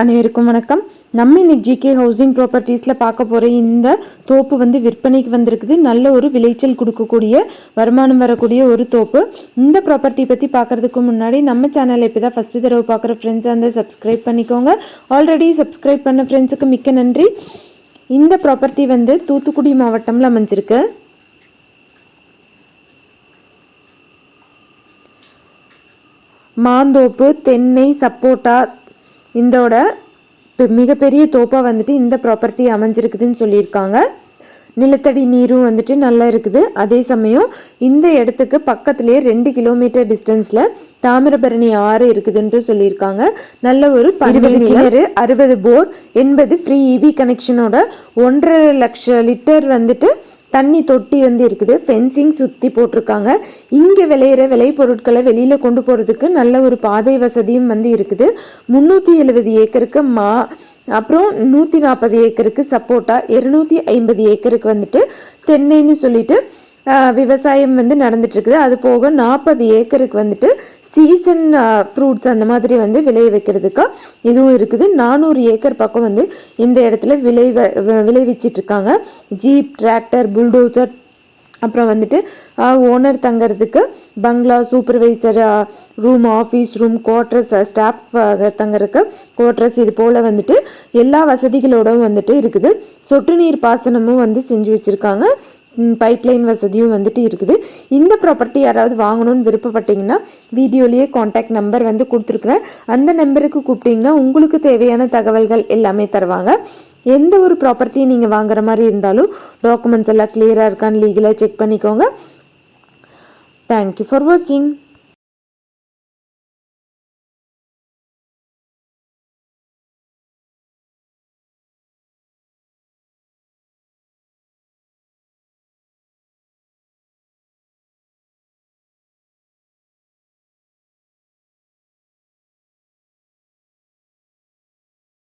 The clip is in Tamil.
அனைவருக்கும் வணக்கம். நம்ம இன்னைக்கு ஜிகே ஹவுசிங் ப்ராப்பர்ட்டிஸில் பார்க்க போகிற இந்த தோப்பு வந்து விற்பனைக்கு வந்திருக்குது. நல்ல ஒரு விளைச்சல் கொடுக்கக்கூடிய வருமானம் வரக்கூடிய ஒரு தோப்பு. இந்த ப்ராப்பர்ட்டி பற்றி பார்க்கறதுக்கு முன்னாடி நம்ம சேனலை இப்போ தான் ஃபஸ்ட்டு தடவை பார்க்குற ஃப்ரெண்ட்ஸாக இருந்தால் சப்ஸ்கிரைப் பண்ணிக்கோங்க. ஆல்ரெடி சப்ஸ்கிரைப் பண்ண ஃப்ரெண்ட்ஸுக்கு மிக்க நன்றி. இந்த ப்ராப்பர்ட்டி வந்து தூத்துக்குடி மாவட்டம்ல அமைஞ்சிருக்கு. மாந்தோப்பு தென்னை சப்போட்டா இதோட மிகப்பெரிய தோப்பாக வந்துட்டு இந்த ப்ராப்பர்ட்டி அமைஞ்சிருக்குதுன்னு சொல்லியிருக்காங்க. நிலத்தடி நீரும் வந்துட்டு நல்லா இருக்குது. அதே சமயம் இந்த இடத்துக்கு பக்கத்துலேயே ரெண்டு கிலோமீட்டர் டிஸ்டன்ஸில் தாமிரபரணி ஆறு இருக்குதுன்ட்டு சொல்லியிருக்காங்க. நல்ல ஒரு இருபது கிணறு அறுபது போர் எண்பது ஃப்ரீ இபி கனெக்ஷனோட ஒன்றரை லட்சம் லிட்டர் வந்துட்டு தண்ணி தொட்டி வந்து இருக்குது. ஃபென்சிங் சுற்றி போட்டிருக்காங்க. இங்கே விளையிற விளை பொருட்களை வெளியில் கொண்டு போகிறதுக்கு நல்ல ஒரு பாதை வசதியும் வந்து இருக்குது. முந்நூற்றி எழுபது ஏக்கருக்கு மா அப்புறம் நூற்றி நாற்பது ஏக்கருக்கு சப்போட்டா இருநூற்றி ஐம்பது ஏக்கருக்கு வந்துட்டு தென்னைன்னு சொல்லிட்டு விவசாயம் வந்து நடந்துட்டு இருக்குது. அது போக நாற்பது ஏக்கருக்கு வந்துட்டு சீசன் ஃப்ரூட்ஸ் அந்த மாதிரி வந்து விளைய வைக்கிறதுக்கு இதுவும் இருக்குது. நானூறு ஏக்கர் பக்கம் வந்து இந்த இடத்துல விளை விளைவிச்சிட்டு இருக்காங்க ஜீப் டிராக்டர் புல்டோசர் அப்புறம் வந்துட்டு owner தங்கிறதுக்கு bungalow supervisor room office room quarters staff தங்கறதுக்கு குவார்ட்டர்ஸ் இது போல் வந்துட்டு எல்லா வசதிகளோடும் வந்துட்டு இருக்குது. சொட்டு நீர் பாசனமும் வந்து செஞ்சு வச்சுருக்காங்க. பைப்லைன் வசதியும் வந்துட்டு இருக்குது. இந்த ப்ராப்பர்ட்டி யாராவது வாங்கணும்னு விருப்பப்பட்டீங்கன்னா வீடியோலேயே காண்டாக்ட் நம்பர் வந்து கொடுத்துருக்குறேன். அந்த நம்பருக்கு கூப்பிட்டீங்கன்னா உங்களுக்கு தேவையான தகவல்கள் எல்லாமே தருவாங்க. எந்த ஒரு ப்ராப்பர்ட்டியும் நீங்கள் வாங்குற மாதிரி இருந்தாலும் டாக்குமெண்ட்ஸ் எல்லாம் கிளியராக இருக்கான்னு லீகலாக செக் பண்ணிக்கோங்க. தேங்க்யூ ஃபார் வாட்சிங்